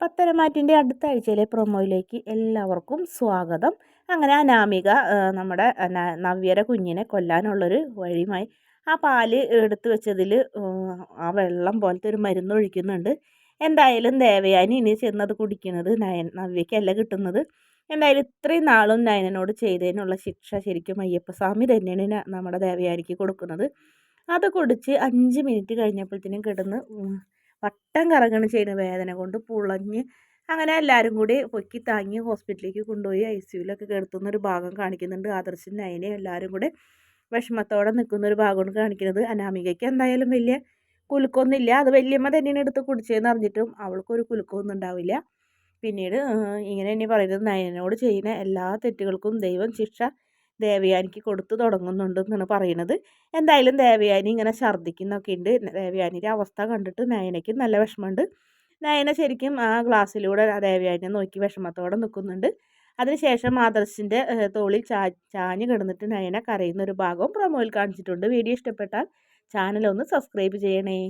പത്തരമാറ്റിന്റെ അടുത്ത ആഴ്ചയിലെ പ്രൊമോയിലേക്ക് എല്ലാവർക്കും സ്വാഗതം. അങ്ങനെ അനാമിക നമ്മുടെ നവ്യര കുഞ്ഞിനെ കൊല്ലാനുള്ളൊരു വഴിയുമായി ആ പാൽ എടുത്തു വെച്ചതിൽ ആ വെള്ളം പോലത്തെ ഒരു മരുന്ന് ഒഴിക്കുന്നുണ്ട്. എന്തായാലും ദേവയാനി ഇനി ചെന്നത് കുടിക്കുന്നത് നയൻ നവ്യക്കല്ല കിട്ടുന്നത്. എന്തായാലും ഇത്രയും നാളും നയനോട് ചെയ്തതിനുള്ള ശിക്ഷ ശരിക്കും അയ്യപ്പസ്വാമി തന്നെയാണ് നമ്മുടെ ദേവയാനിക്ക് കൊടുക്കുന്നത്. അത് കുടിച്ച് അഞ്ച് മിനിറ്റ് കഴിഞ്ഞപ്പോഴത്തേനും കിടന്ന് വട്ടം കറങ്ങണം ചെയ്യുന്ന. വേദന കൊണ്ട് പുളഞ്ഞ് അങ്ങനെ എല്ലാവരും കൂടി പൊക്കി താങ്ങി ഹോസ്പിറ്റലിലേക്ക് കൊണ്ടുപോയി ഐ സിയുലൊക്കെ കിടത്തുന്ന ഒരു ഭാഗം കാണിക്കുന്നുണ്ട്. ആദർശൻ നയനെ എല്ലാവരും കൂടെ വിഷമത്തോടെ നിൽക്കുന്ന ഒരു ഭാഗമാണ് കാണിക്കുന്നത്. അനാമികയ്ക്ക് എന്തായാലും വലിയ കുലുക്കൊന്നുമില്ല. അത് വലിയമ്മ തന്നെയാണ് എടുത്ത് കുടിച്ചതെന്ന് അറിഞ്ഞിട്ടും അവൾക്കൊരു കുലുക്കമൊന്നും ഉണ്ടാവില്ല. പിന്നീട് ഇങ്ങനെ തന്നെ പറയുന്നത് നയനോട് ചെയ്യുന്ന എല്ലാ തെറ്റുകൾക്കും ദൈവം ശിക്ഷ ദേവയാനിക്ക് കൊടുത്തു തുടങ്ങുന്നുണ്ട് എന്നാണ് പറയുന്നത്. എന്തായാലും ദേവയാനി ഇങ്ങനെ ഛർദ്ദിക്കുന്നൊക്കെ ഉണ്ട് ദേവയാനിയുടെ അവസ്ഥ കണ്ടിട്ട് നയനയ്ക്ക് നല്ല വിഷമമുണ്ട്. നയന ശരിക്കും ആ ഗ്ലാസ്സിലൂടെ ദേവയാനിയെ നോക്കി വിഷമത്തോടെ നിൽക്കുന്നുണ്ട്. അതിനുശേഷം ആദർശിന്റെ തോളിൽ ചാ ചാഞ്ഞ് കിടന്നിട്ട് നയന കരയുന്ന ഒരു ഭാഗവും പ്രൊമോയിൽ കാണിച്ചിട്ടുണ്ട്. വീഡിയോ ഇഷ്ടപ്പെട്ടാൽ ചാനൽ ഒന്ന് സബ്സ്ക്രൈബ് ചെയ്യണേ.